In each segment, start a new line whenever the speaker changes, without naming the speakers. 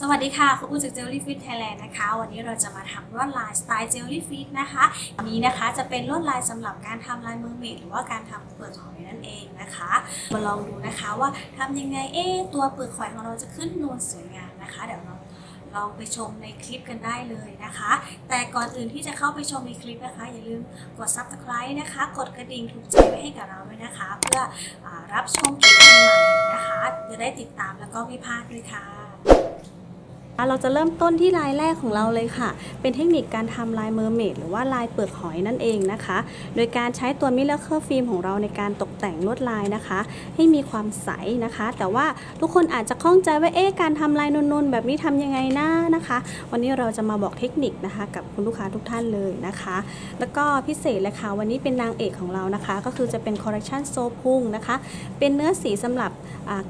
สวัสดีค่ะคุณอูจาก Jelly Fit Thailand นะคะ วันนี้เราจะมาทำลวดลายสไตล์ Jelly Fit นะคะอันนี้นะคะจะเป็นลวดลายสำหรับการทำลายมือเมดหรือว่าการทำเปลือกหอยนั่นเองนะคะ มาลองดูนะคะว่าทำยังไงเอ๊ตัวเปลือกหอยของเราจะขึ้นนูนสวยงามนะคะ เดี๋ยวเราลองไปชมในคลิปกันได้เลยนะคะ แต่ก่อนอื่นที่จะเข้าไปชมในคลิปนะคะ อย่าลืมกด subscribe นะคะ กดกระดิ่งถูกใจไว้ให้กับเราด้วยนะคะ เพื่ออรับชมคลิปใหม่ๆนะคะ จะได้ติดตามแล้วก็ไม่พลาดด้วยค่ะ
เราจะเริ่มต้นที่ลายแรกของเราเลยค่ะ เป็นเทคนิคการทำลายเมอร์เมดหรือว่าลายเปลือกหอยนั่นเองนะคะ โดยการใช้ตัวมิลเลอร์ฟิล์มของเราในการตกแต่งลวดลายนะคะ ให้มีความใสนะคะ แต่ว่าทุกคนอาจจะข้องใจว่าเอ๊ะการทำลายนูนๆ แบบนี้ทำยังไงนะนะคะ วันนี้เราจะมาบอกเทคนิคนะคะ กับคุณลูกค้าทุกท่านเลยนะคะ แล้วก็พิเศษเลยค่ะวันนี้เป็นนางเอกของเรานะคะ ก็คือจะเป็นคอร์เรคชันโซพุ่งนะคะ เป็นเนื้อสีสำหรับ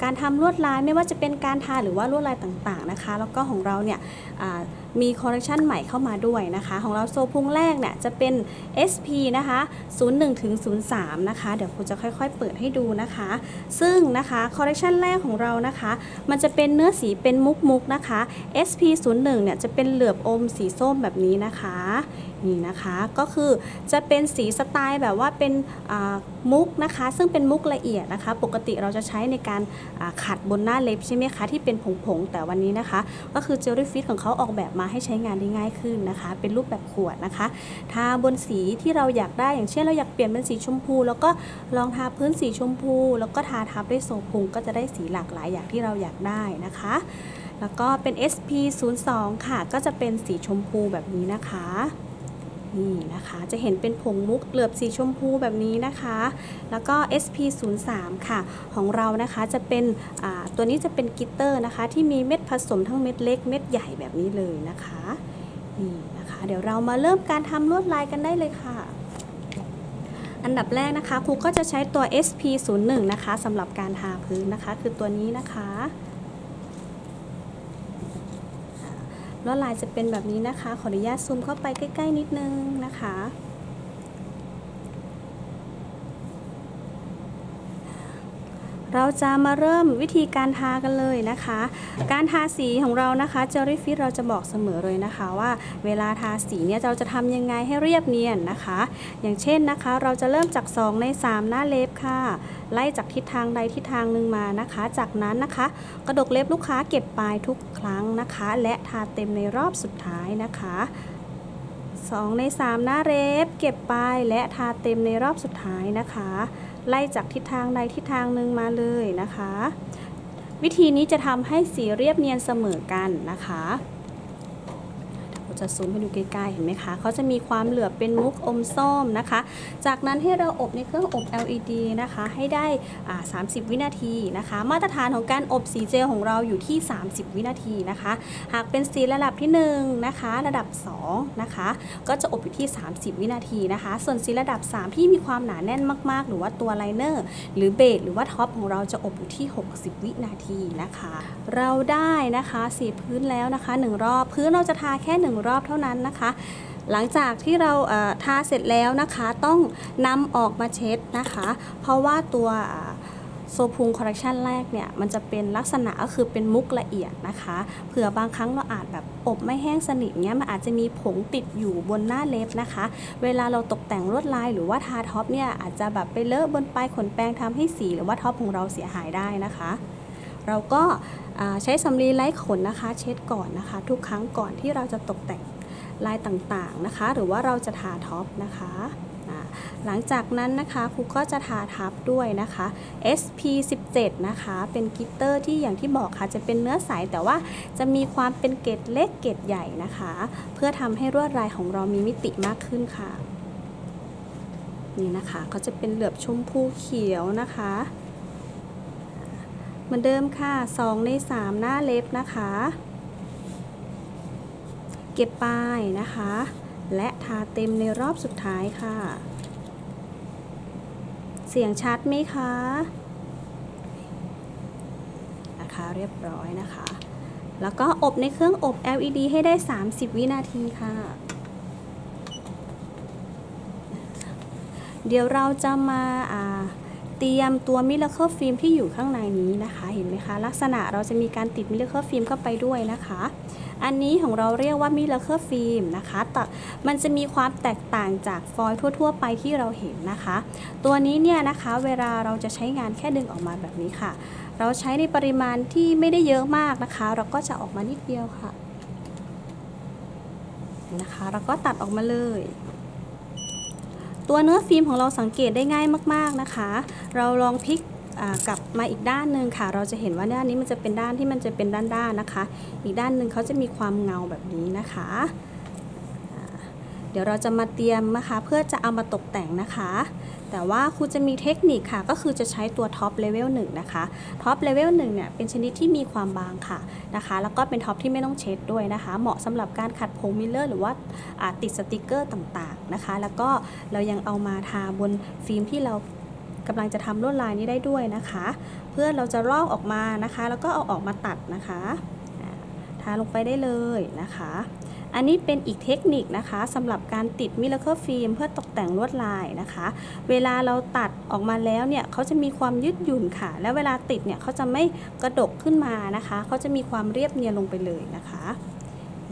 การทำลวดลายไม่ว่าจะเป็นการทาหรือว่าลวดลายต่างๆนะคะ แล้วก็ของเราเนี่ยมีคอร์เรคชันใหม่เข้ามาด้วยนะคะ ของเราโซพุงแรกเนี่ยจะเป็น SP นะคะ 01ถึง03 นะคะ เดี๋ยวครูจะค่อยๆเปิดให้ดูนะคะ ซึ่งนะคะคอร์เรคชันแรกของเรานะคะ มันจะเป็นเนื้อสีเป็นมุกๆนะคะ SP 01เนี่ยจะเป็นเหลือบอมสีส้มแบบนี้นะคะ นี่นะคะก็คือจะเป็นสีสไตล์แบบว่าเป็นมุกนะคะ ซึ่งเป็นมุกละเอียดนะคะ ปกติเราจะใช้ในการขัดบนหน้าเล็บใช่ไหมคะที่เป็นผงๆแต่วันนี้นะคะ ก็คือเจลลี่ฟิตของเขาออกแบบมาให้ใช้งานได้ง่ายขึ้นนะคะ เป็นรูปแบบขวดนะคะ ทาบนสีที่เราอยากได้อย่างเช่นเราอยากเปลี่ยนเป็นสีชมพู แล้วก็ลองทาพื้นสีชมพู แล้วก็ทาทับด้วยโซพุงก็จะได้สีหลากหลายอย่างที่เราอยากได้นะคะแล้วก็เป็น SP 0 2 ค่ะ ก็จะเป็นสีชมพูแบบนี้นะคะ นี่นะคะ จะเห็นเป็นผงมุกเหลือบสีชมพูแบบนี้นะคะ แล้วก็ SP 0 3 ค่ะ ของเรานะคะจะเป็นตัวนี้จะเป็นกิตเตอร์นะคะ ที่มีเม็ดผสมทั้งเม็ดเล็กเม็ดใหญ่แบบนี้เลยนะคะนี่นะคะ เดี๋ยวเรามาเริ่มการทำลวดลายกันได้เลยค่ะอันดับแรกนะคะครูก็จะใช้ตัว SP 0 1 นะคะสำหรับการทาพื้นนะคะ คือตัวนี้นะคะ ลวดลายจะเป็นแบบนี้นะคะ ขออนุญาตซูมเข้าไปใกล้ ๆ นิดนึงนะคะ เราจะมาเริ่มวิธีการทากันเลยนะคะ การทาสีของเรานะคะเจลลี่ฟิตเราจะบอกเสมอเลยนะคะว่า เวลาทาสีเนี่ยเราจะทำยังไงให้เรียบเนียนนะคะ อย่างเช่นนะคะ เราจะเริ่มจาก 2 ใน 3 หน้าเล็บค่ะ ไล่จากทิศทางใดทิศทางหนึ่งมานะคะ จากนั้นนะคะ กระดกเล็บลูกค้าเก็บปลายทุกครั้งนะคะ และทาเต็มในรอบสุดท้ายนะคะ2ใน 3 หน้าเล็บเก็บปลายและทาเต็มในรอบสุดท้ายนะคะ ไล่จากทิศทางใดทิศทางหนึ่งมาเลยนะคะ วิธีนี้จะทำให้สีเรียบเนียนเสมอกันนะคะ จะซูมให้ดูใกล้ๆเห็นไหมคะเขาจะมีความเหลือบเป็นมุกอมส้มนะคะ จากนั้นให้เราอบในเครื่องอบ LED นะคะ ให้ได้อ่า30 วินาทีนะคะ มาตรฐานของการอบสีเจลของเราอยู่ที่ 30 วินาทีนะคะ หากเป็นสีระดับที่1นะคะ ระดับ2นะคะ ก็จะอบอยู่ที่ 30 วินาทีนะคะ ส่วนสีระดับ 3 ที่มีความหนาแน่นมากๆ หรือว่าตัวไลเนอร์ หรือเบสหรือว่าท็อปของเราจะอบอยู่ที่ 60 วินาทีนะคะ เราได้นะคะสีพื้นแล้วนะคะ 1 รอบพื้นเราจะทาแค่ 1 รอบเท่านั้นนะคะ หลังจากที่เราทาเสร็จแล้วนะคะ ต้องนำออกมาเช็ดนะคะ เพราะว่าตัวโซพุงคอร์เรคชันแรกเนี่ยมันจะเป็นลักษณะก็คือเป็นมุกละเอียดนะคะเผื่อบางครั้งเราอาจแบบอบไม่แห้งสนิทเนี้ยมันอาจจะมีผงติดอยู่บนหน้าเล็บนะคะ เวลาเราตกแต่งลวดลายหรือว่าทาท็อปเนี่ยอาจจะแบบไปเลอะบนปลายขนแปรงทำให้สีหรือว่าท็อปของเราเสียหายได้นะคะ เราก็ใช้สำลีไร้ขนนะคะ เช็ดก่อนนะคะ ทุกครั้งก่อนที่เราจะตกแต่งลายต่างๆนะคะ หรือว่าเราจะทาท็อปนะคะหลังจากนั้นนะคะครูก็จะทาทับด้วยนะคะ SP17 นะคะ เป็นกิตเตอร์ที่อย่างที่บอกค่ะจะเป็นเนื้อใสแต่ว่าจะมีความเป็นเกล็ดเล็กเกล็ดใหญ่นะคะ เพื่อทำให้ลวดลายของเรามีมิติมากขึ้นค่ะ นี่นะคะก็จะเป็นเหลือบชมพูเขียวนะคะ มือนเดิมค่ะ 2 ใน 3 หน้าเล็บนะคะ เก็บปลายนะคะ และทาเต็มในรอบสุดท้ายค่ะ เสียงชัดไหมคะนะคะเรียบร้อยนะคะ แล้วก็อบในเครื่องอบ LED ให้ได้ 30 วินาทีค่ะ เดี๋ยวเราจะมาอ่า เตรียมตัวมิลเลอร์ฟิล์มที่อยู่ข้างในนี้นะคะ เห็นไหมคะ ลักษณะเราจะมีการติดมิลเลอร์ฟิล์มเข้าไปด้วยนะคะ อันนี้ของเราเรียกว่ามิลเลอร์ฟิล์มนะคะแต่มันจะมีความแตกต่างจากฟอยล์ทั่ว ๆ ไปที่เราเห็นนะคะ ตัวนี้เนี่ยนะคะเวลาเราจะใช้งานแค่ดึงออกมาแบบนี้ค่ะ เราใช้ในปริมาณที่ไม่ได้เยอะมากนะคะ เราก็จะออกมานิดเดียวค่ะนะคะเราก็ตัดออกมาเลย ตัวเนื้อฟิล์มของเราสังเกตได้ง่ายมาก ๆนะคะ เราลองพลิกกลับมาอีกด้านหนึ่งค่ะ เราจะเห็นว่าด้านนี้มันจะเป็นด้านที่มันจะเป็นด้านๆนะคะ อีกด้านหนึ่งเขาจะมีความเงาแบบนี้นะคะ เดี๋ยวเราจะมาเตรียมนะคะ เพื่อจะเอามาตกแต่งนะคะ แต่ว่าครูจะมีเทคนิคค่ะ ก็คือจะใช้ตัวท็อปเลเวล1นะคะท็อปเลเวล1เนี่ยเป็นชนิดที่มีความบางค่ะนะคะ แล้วก็เป็นท็อปที่ไม่ต้องเช็ดด้วยนะคะ เหมาะสำหรับการขัดผงมิลเลอร์หรือว่าติดสติกเกอร์ต่างๆนะคะ แล้วก็เรายังเอามาทาบนฟิล์มที่เรากำลังจะทำลวดลายนี้ได้ด้วยนะคะ เพื่อเราจะลอกออกมานะคะ แล้วก็เอาออกมาตัดนะคะ ทาลงไปได้เลยนะคะ อันนี้เป็นอีกเทคนิคนะคะสำหรับการติดมิลเลอร์ฟิล์มเพื่อตกแต่งลวดลายนะคะ เวลาเราตัดออกมาแล้วเนี่ยเขาจะมีความยืดหยุ่นค่ะ แล้วเวลาติดเนี่ยเขาจะไม่กระดกขึ้นมานะคะเขาจะมีความเรียบเนียนลงไปเลยนะคะ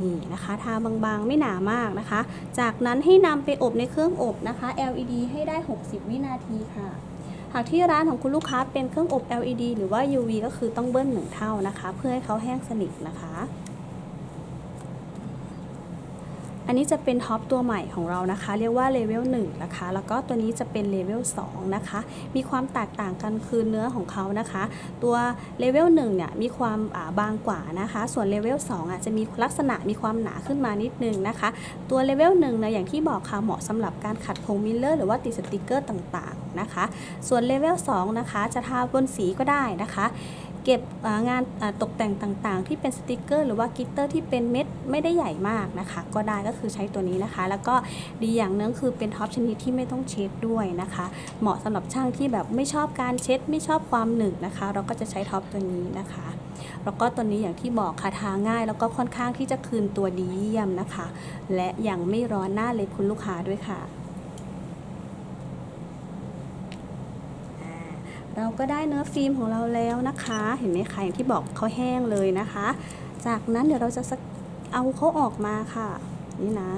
นี่นะคะทาบางๆไม่หนามากนะคะ จากนั้นให้นำไปอบในเครื่องอบนะคะ LED ให้ได้ 60 วินาทีค่ะหากที่ร้านของคุณลูกค้าเป็นเครื่องอบ LED หรือว่า UV ก็คือต้องเบิ้ลหนึ่งเท่านะคะ เพื่อให้เขาแห้งสนิทนะคะ อันนี้จะเป็นท็อปตัวใหม่ของเรานะคะ เรียกว่าเลเวล1นะคะ แล้วก็ตัวนี้จะเป็นเลเวล2นะคะ มีความแตกต่างกันคือเนื้อของเขานะคะ ตัวเลเวล1เนี่ยมีความาบางกว่านะคะ ส่วนเลเวล2อะจะมีลักษณะมีความหนาขึ้นมานิดนึงนะคะ ตัวเลเวล1เนี่ยอย่างที่บอกค่ะเหมาะสำหรับการขัดพงมิลเลอร์หรือว่าติดสติกเกอร์ต่างๆนะคะ ส่วนเลเวล2นะคะจะทาบนสีก็ได้นะคะ ก็บงานตกแต่งต่างๆ ที่เป็นสติกเกอร์ หรือว่ากิตเตอร์ที่เป็นเม็ดไม่ได้ใหญ่มากนะคะ ก็ได้ก็คือใช้ตัวนี้นะคะ แล้วก็ดีอย่างหนึงคือเป็นท็อปชนิดที่ไม่ต้องเช็ดด้วยนะคะ เหมาะสำหรับช่างที่แบบไม่ชอบการเช็ด ไม่ชอบความหนึบนะคะ เราก็จะใช้ท็อปตัวนี้นะคะ แล้วก็ตัวนี้อย่างที่บอกค่ะทาง่าย แล้วก็ค่อนข้างที่จะคืนตัวดีเยี่ยมนะคะ และยังไม่ร้อนหน้าเล็บคุณลูกค้าด้วยค่ะ เราก็ได้เนื้อฟิล์มของเราแล้วนะคะ เห็นไหมคะอย่างที่บอกเขาแห้งเลยนะคะ จากนั้นเดี๋ยวเราจะสักเอาเขาออกมาค่ะ นี่นะ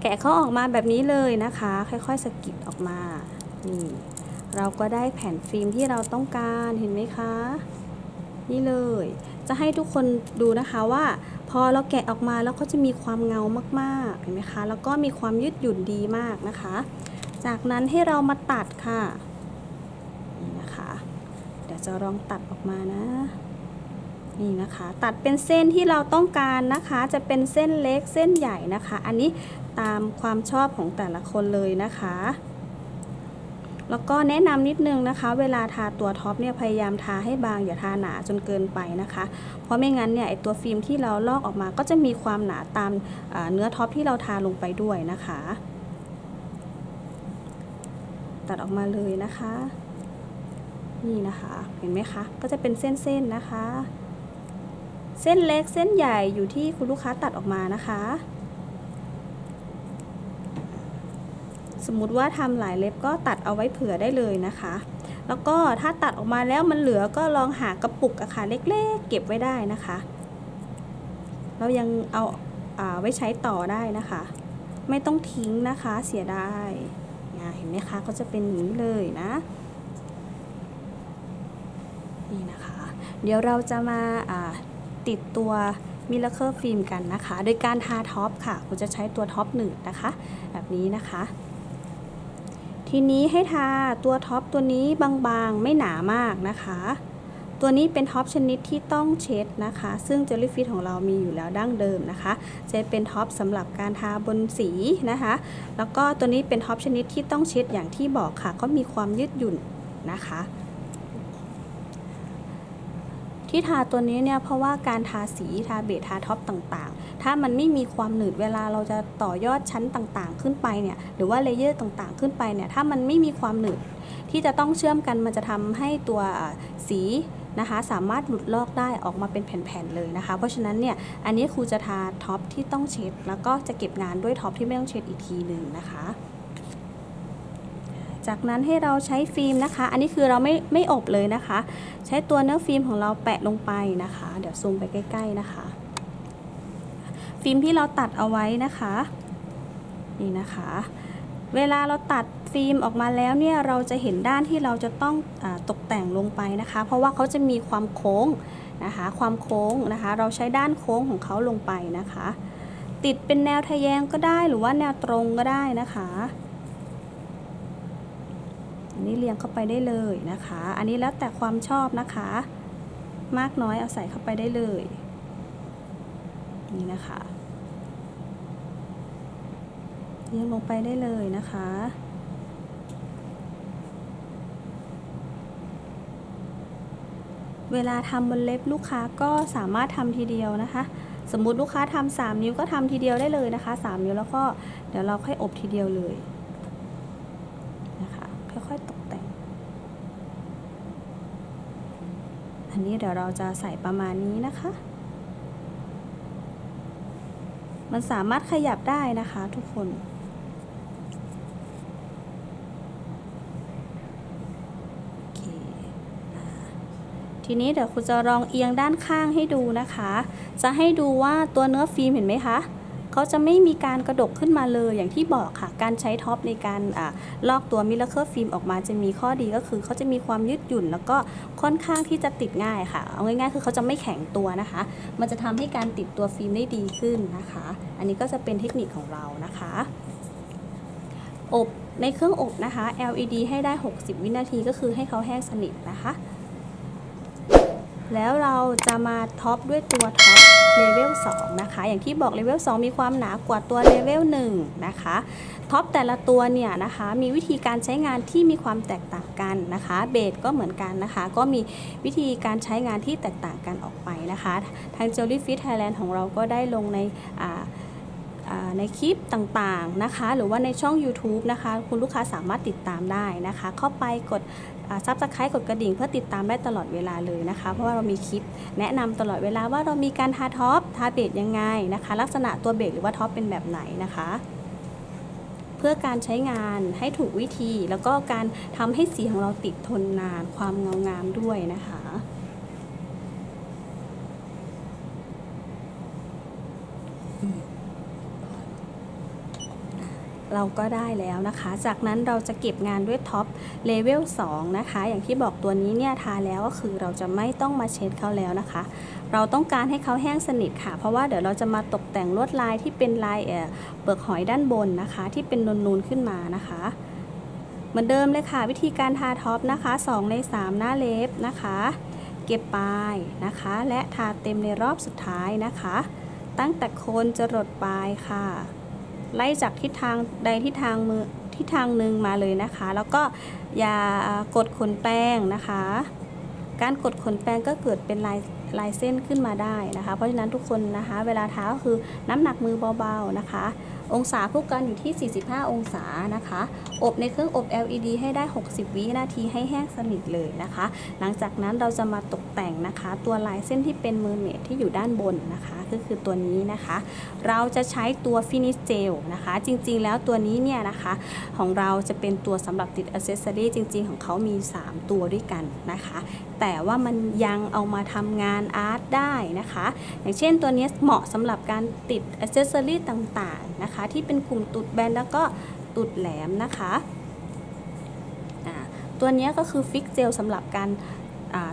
แกะเขาออกมาแบบนี้เลยนะคะ ค่อยๆสกิดออกมานี่เราก็ได้แผ่นฟิล์มที่เราต้องการเห็นไหมคะ นี่เลย จะให้ทุกคนดูนะคะว่า พอเราแกะออกมาแล้วเขาจะมีความเงามากๆเห็นไหมคะ แล้วก็มีความยืดหยุ่นดีมากนะคะ จากนั้นให้เรามาตัดค่ะ นี่นะคะ เดี๋ยว จะลองตัดออกมานะ นี่นะคะ ตัดเป็นเส้นที่เราต้องการนะคะ จะเป็นเส้นเล็กเส้นใหญ่นะคะ อันนี้ตามความชอบของแต่ละคนเลยนะคะ แล้วก็แนะนำนิดนึงนะคะ เวลาทาตัวท็อปเนี่ยพยายามทาให้บางอย่าทาหนาจนเกินไปนะคะ เพราะไม่งั้นเนี่ยไอตัวฟิล์มที่เราลอกออกมาก็จะมีความหนาตามาเนื้อท็อปที่เราทาลงไปด้วยนะคะ ตัดออกมาเลยนะคะ นี่นะคะเห็นไหมคะ ก็จะเป็นเส้นๆนะคะ เส้นเล็กเส้นใหญ่อยู่ที่คุณลูกค้าตัดออกมานะคะ สมมุติว่าทำหลายเล็บก็ตัดเอาไว้เผื่อได้เลยนะคะ แล้วก็ถ้าตัดออกมาแล้วมันเหลือก็ลองหากระปุกอะค่ะเล็กๆ เก็บไว้ได้นะคะ เรายังเอาอาไว้ใช้ต่อได้นะคะ ไม่ต้องทิ้งนะคะเสียดายเห็นไหมคะก็จะเป็นอย่างนี้เลยนะ นี่นะคะ เดี๋ยวเราจะมาติดตัวมิลเลอร์ฟิล์มกันนะคะ โดยการทาท็อปค่ะคุณจะใช้ตัวท็อปหนึ่งนะคะ แบบนี้นะคะ ทีนี้ให้ทาตัวท็อปตัวนี้บางๆ ไม่หนามากนะคะ ตัวนี้เป็นท็อปชนิดที่ต้องเช็ดนะคะ ซึ่งเจลลี่ฟิตของเรามีอยู่แล้วดั้งเดิมนะคะ จะเป็นท็อปสำหรับการทาบนสีนะคะ แล้วก็ตัวนี้เป็นท็อปชนิดที่ต้องเช็ดอย่างที่บอกค่ะ ก็มีความยืดหยุ่นนะคะ ที่ทาตัวนี้เนี่ยเพราะว่าการทาสีทาเบสทาท็อปต่างๆ ถ้ามันไม่มีความหนืดเวลาเราจะต่อยอดชั้นต่างๆ ขึ้นไปเนี่ยหรือว่าเลเยอร์ต่างๆ ขึ้นไปเนี่ยถ้ามันไม่มีความหนืดที่จะต้องเชื่อมกันมันจะทำให้ตัวสีนะคะสามารถหลุดลอกได้ออกมาเป็นแผ่นๆเลยนะคะ เพราะฉะนั้นเนี่ยอันนี้ครูจะทาท็อปที่ต้องเช็ด แล้วก็จะเก็บงานด้วยท็อปที่ไม่ต้องเช็ดอีกทีหนึ่งนะคะ จากนั้นให้เราใช้ฟิล์มนะคะ อันนี้คือเราไม่ไม่อบเลยนะคะ ใช้ตัวเนื้อฟิล์มของเราแปะลงไปนะคะ เดี๋ยวซูมไปใกล้ๆนะคะ ฟิล์มที่เราตัดเอาไว้นะคะนี่นะคะ เวลาเราตัดฟิล์มออกมาแล้วเนี่ยเราจะเห็นด้านที่เราจะต้องอตกแต่งลงไปนะคะ เพราะว่าเขาจะมีความโค้งนะคะ ความโค้งนะคะ เราใช้ด้านโค้งของเขาลงไปนะคะ ติดเป็นแนวทะแยงก็ได้หรือว่าแนวตรงก็ได้นะคะ นี้เรียงเข้าไปได้เลยนะคะ อันนี้แล้วแต่ความชอบนะคะ มากน้อยเอาใส่เข้าไปได้เลย นี่นะคะ เรียงลงไปได้เลยนะคะเวลาทำบนเล็บลูกค้าก็สามารถทำทีเดียวนะคะ สมมุติลูกค้าทำสามนิ้วก็ทำทีเดียวได้เลยนะคะสามนิ้วแล้วก็เดี๋ยวเราค่อยอบทีเดียวเลยนะคะค่อยๆตกแต่ง อั นี้เดี๋ยวเราจะใส่ประมาณนี้นะคะ มันสามารถขยับได้นะคะทุกคนทีนี้เดี๋ยวครูจะลองเอียงด้านข้างให้ดูนะคะ จะให้ดูว่าตัวเนื้อฟิล์มเห็นไหมคะ เขาจะไม่มีการกระดกขึ้นมาเลยอย่างที่บอกค่ะ การใช้ท็อปในการอลอกตัวมิลเลอร์เคลฟิล์มออกมาจะมีข้อดีก็คือเขาจะมีความยืดหยุ่น แล้วก็ค่อนข้างที่จะติดง่ายค่ะ เอาง่ายๆ คือเขาจะไม่แข็งตัวนะคะ มันจะทำให้การติดตัวฟิล์มได้ดีขึ้นนะคะ อันนี้ก็จะเป็นเทคนิคของเรานะคะ อบในเครื่องอบนะคะ LED ให้ได้ 60 วินาทีก็คือให้เขาแห้งสนิทนะคะ แล้วเราจะมาท็อปด้วยตัวท็อปเลเวล2นะคะ อย่างที่บอกเลเวล2มีความหนากว่าตัวเลเวล1นะคะท็อปแต่ละตัวเนี่ยนะคะมีวิธีการใช้งานที่มีความแตกต่างกันนะคะเบสก็เหมือนกันนะคะ ก็มีวิธีการใช้งานที่แตกต่างกันออกไปนะคะ ทาง Jellyfish Thailand ของเราก็ได้ลงในในคลิปต่างๆนะคะ หรือว่าในช่อง YouTube นะคะ คุณลูกค้าสามารถติดตามได้นะคะ เข้าไปกด ซับสไครต์กดกระดิ่งเพื่อติดตามได้ตลอดเวลาเลยนะคะ เพราะว่าเรามีคลิปแนะนำตลอดเวลาว่าเรามีการทาท็อปทาเบสยังไงนะคะ ลักษณะตัวเบสหรือว่าท็อปเป็นแบบไหนนะคะ เพื่อการใช้งานให้ถูกวิธี แล้วก็การทำให้สีของเราติดทนนานความเงางามด้วยนะคะ เราก็ได้แล้วนะคะ จากนั้นเราจะเก็บงานด้วยท็อปเลเวล2นะคะ อย่างที่บอกตัวนี้เนี่ยทาแล้วก็คือเราจะไม่ต้องมาเช็ดเขาแล้วนะคะ เราต้องการให้เขาแห้งสนิทค่ะ เพราะว่าเดี๋ยวเราจะมาตกแต่งลวดลายที่เป็นลายเอ่อเปลือกหอยด้านบนนะคะ ที่เป็นนูนๆขึ้นมานะคะเหมือนเดิมเลยค่ะ วิธีการทาท็อปนะคะ 2 ใน 3 หน้าเล็บนะคะ เก็บปลายนะคะ และทาเต็มในรอบสุดท้ายนะคะ ตั้งแต่โคนจะรดปลายค่ะ ไล่จากทิศทางใดทิศทางมือทิศทางหนึ่งมาเลยนะคะ แล้วก็อย่ากดขนแป้งนะคะ การกดขนแป้งก็เกิดเป็นลายลายเส้นขึ้นมาได้นะคะ เพราะฉะนั้นทุกคนนะคะ เวลาเท้าก็คือน้ำหนักมือเบาๆนะคะ องศาคู่กันอยู่ที่ 45 องศานะคะ อบในเครื่องอบ LED ให้ได้ 60 วินาทีให้แห้งสนิทเลยนะคะ หลังจากนั้นเราจะมาตกแต่งนะคะ ตัวลายเส้นที่เป็นมือเมดที่อยู่ด้านบนนะคะก็คือตัวนี้นะคะ เราจะใช้ตัวฟินิชเจลนะคะ จริงๆ แล้วตัวนี้เนี่ยนะคะ ของเราจะเป็นตัวสำหรับติดอ c เซสซอรีจริง ๆ ของเขามี 3 ตัวด้วยกันนะคะแต่ว่ามันยังเอามาทำงานอาร์ตได้นะคะ อย่างเช่นตัวนี้เหมาะสำหรับการติดอ c เซสซอรีต่างๆนะคะ ที่เป็นกลุ่มตุดแบนแล้วก็ตุดแหลมนะคะตัวนี้ก็คือฟิกเจลสำหรับการ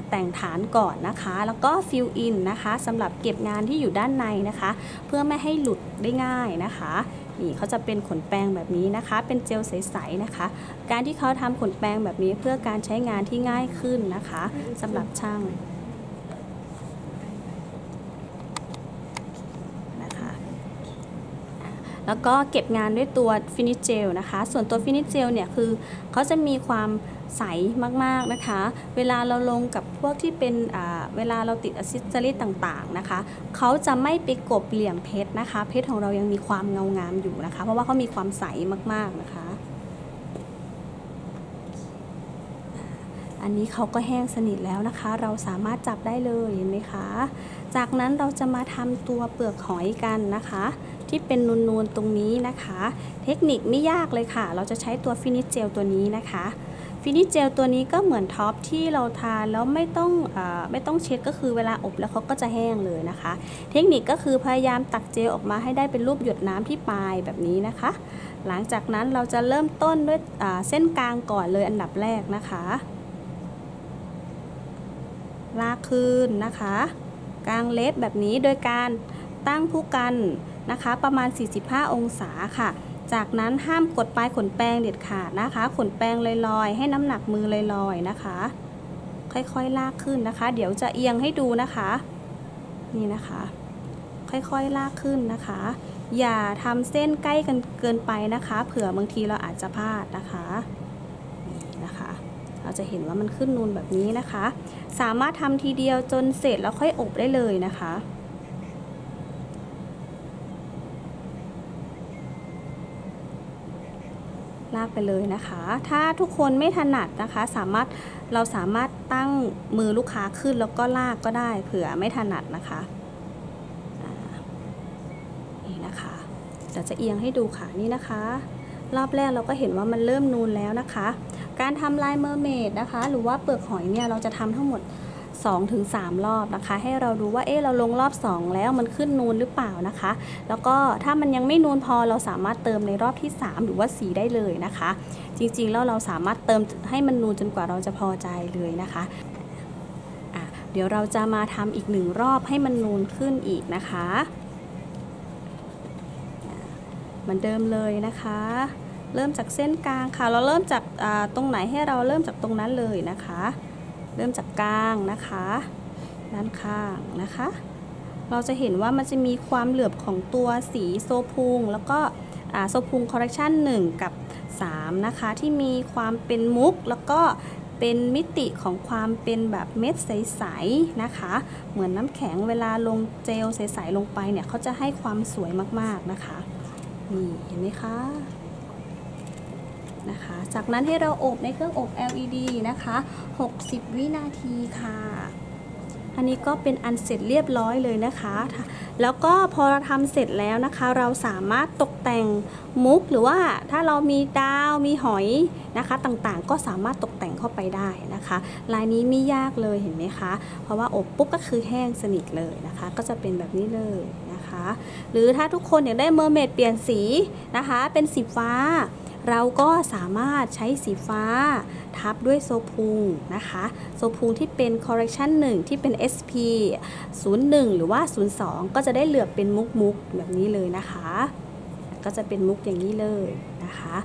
แต่งฐานก่อนนะคะ แล้วก็ฟิลอินนะคะสำหรับเก็บงานที่อยู่ด้านในนะคะ เพื่อไม่ให้หลุดได้ง่ายนะคะ นี่เขาจะเป็นขนแปรงแบบนี้นะคะ เป็นเจลใสๆนะคะ การที่เขาทำขนแปรงแบบนี้เพื่อการใช้งานที่ง่ายขึ้นนะคะสำหรับช่างนะคะอ่า แล้วก็เก็บงานด้วยตัวฟินิชเจลนะคะ ส่วนตัวฟินิชเจลเนี่ยคือเขาจะมีความใสมากๆนะคะ เวลาเราลงกับพวกที่เป็นเวลาเราติดอ c เซสซอรี่ต่างๆนะคะ เขาจะไม่ไปกบเหลี่ยมเพชรนะคะ เพชรของเรายังมีความเงางามอยู่นะคะ เพราะว่าเขามีความใสมากๆนะคะ อันนี้เขาก็แห้งสนิทแล้วนะคะ เราสามารถจับได้เลยเห็นไหมคะ จากนั้นเราจะมาทำตัวเปลือกหอยกันนะคะ ที่เป็นนูนๆตรงนี้นะคะ เทคนิคไม่ยากเลยค่ะ เราจะใช้ตัวฟินิชเจลตัวนี้นะคะฟินิชเจลตัวนี้ก็เหมือนท็อปที่เราทานแล้วไม่ต้องอไม่ต้องเช็ดก็คือเวลาอบแล้วเขาก็จะแห้งเลยนะคะ เทคนิคก็คือพยายามตักเจลออกมาให้ได้เป็นรูปหยดน้ำที่ปลายแบบนี้นะคะ หลังจากนั้นเราจะเริ่มต้นด้วยเส้นกลางก่อนเลยอันดับแรกนะคะ ลากขึ้นนะคะ กลางเล็บแบบนี้โดยการตั้งผู้กัน นะคะ ประมาณ 45 องศาค่ะ จากนั้นห้ามกดปลายขนแปรงเด็ดขาดนะคะ ขนแปรงลอยๆ ให้น้ำหนักมือลอยๆนะคะ ค่อยๆลากขึ้นนะคะ เดี๋ยวจะเอียงให้ดูนะคะ นี่นะคะ ค่อยๆลากขึ้นนะคะ อย่าทำเส้นใกล้กันเกินไปนะคะ เผื่อบางทีเราอาจจะพลาดนะคะนี่นะคะเราจะเห็นว่ามันขึ้นนูนแบบนี้นะคะ สามารถทำทีเดียวจนเสร็จแล้วค่อยอบได้เลยนะคะากไปเลยนะคะ ถ้าทุกคนไม่ถนัดนะคะ สามารถเราสามารถตั้งมือลูกค้าขึ้นแล้วก็ลากก็ได้ เผื่อไม่ถนัดนะคะอ่านี่นะคะเดี๋ยวจะเอียงให้ดูค่ะนี่นะคะ รอบแรกเราก็เห็นว่ามันเริ่มนูนแล้วนะคะ การทำลายเมอร์เมดนะคะ หรือว่าเปลือกหอยเนี่ยเราจะทำทั้งหมด 2-3รอบนะคะ ให้เราดูว่าเอ๊ะเราลงรอบ 2 แล้วมันขึ้นนูนหรือเปล่านะคะ แล้วก็ถ้ามันยังไม่นูนพอเราสามารถเติมในรอบที่ 3 หรือว่า 4 ได้เลยนะคะ จริงๆแล้วเราสามารถเติมให้มันนูนจนกว่าเราจะพอใจเลยนะคะเดี๋ยวเราจะมาทำอีกหนึ่งรอบให้มันนูนขึ้นอีกนะคะเหมือนเดิมเลยนะคะ เริ่มจากเส้นกลางค่ะ เราเริ่มจากตรงไหนให้เราเริ่มจากตรงนั้นเลยนะคะ เริ่มจากกลางนะคะ ด้านข้างนะคะ เราจะเห็นว่ามันจะมีความเหลือบของตัวสีโซพุง แล้วก็โซพุงคอร์เรคชัน1 กับ 3 นะคะ ที่มีความเป็นมุกแล้วก็เป็นมิติของความเป็นแบบเม็ดใสๆนะคะ เหมือนน้ำแข็งเวลาลงเจลใสๆลงไปเนี่ยเขาจะให้ความสวยมากๆนะคะ นี่เห็นไหมคะ นะคะ จากนั้นให้เราอบในเครื่องอบ LED นะคะ 60 วินาทีค่ะ อันนี้ก็เป็นอันเสร็จเรียบร้อยเลยนะคะ แล้วก็พอเราทำเสร็จแล้วนะคะ เราสามารถตกแต่งมุกหรือว่าถ้าเรามีดาวมีหอยนะคะต่างๆ ก็สามารถตกแต่งเข้าไปได้นะคะ ลายนี้ไม่ยากเลยเห็นไหมคะ เพราะว่าอบปุ๊บก็คือแห้งสนิทเลยนะคะ ก็จะเป็นแบบนี้เลยนะคะ หรือถ้าทุกคนอยากได้เมอร์เมดเปลี่ยนสีนะคะ เป็นสีฟ้า เราก็สามารถใช้สีฟ้าทับด้วยโซพุงนะคะ โซพุงที่เป็น correction 1ที่เป็น SP 01 หรือว่า 02 ก็จะได้เหลือบเป็นมุกมุกแบบนี้เลยนะคะ ก็จะเป็นมุกอย่างนี้เลยนะคะ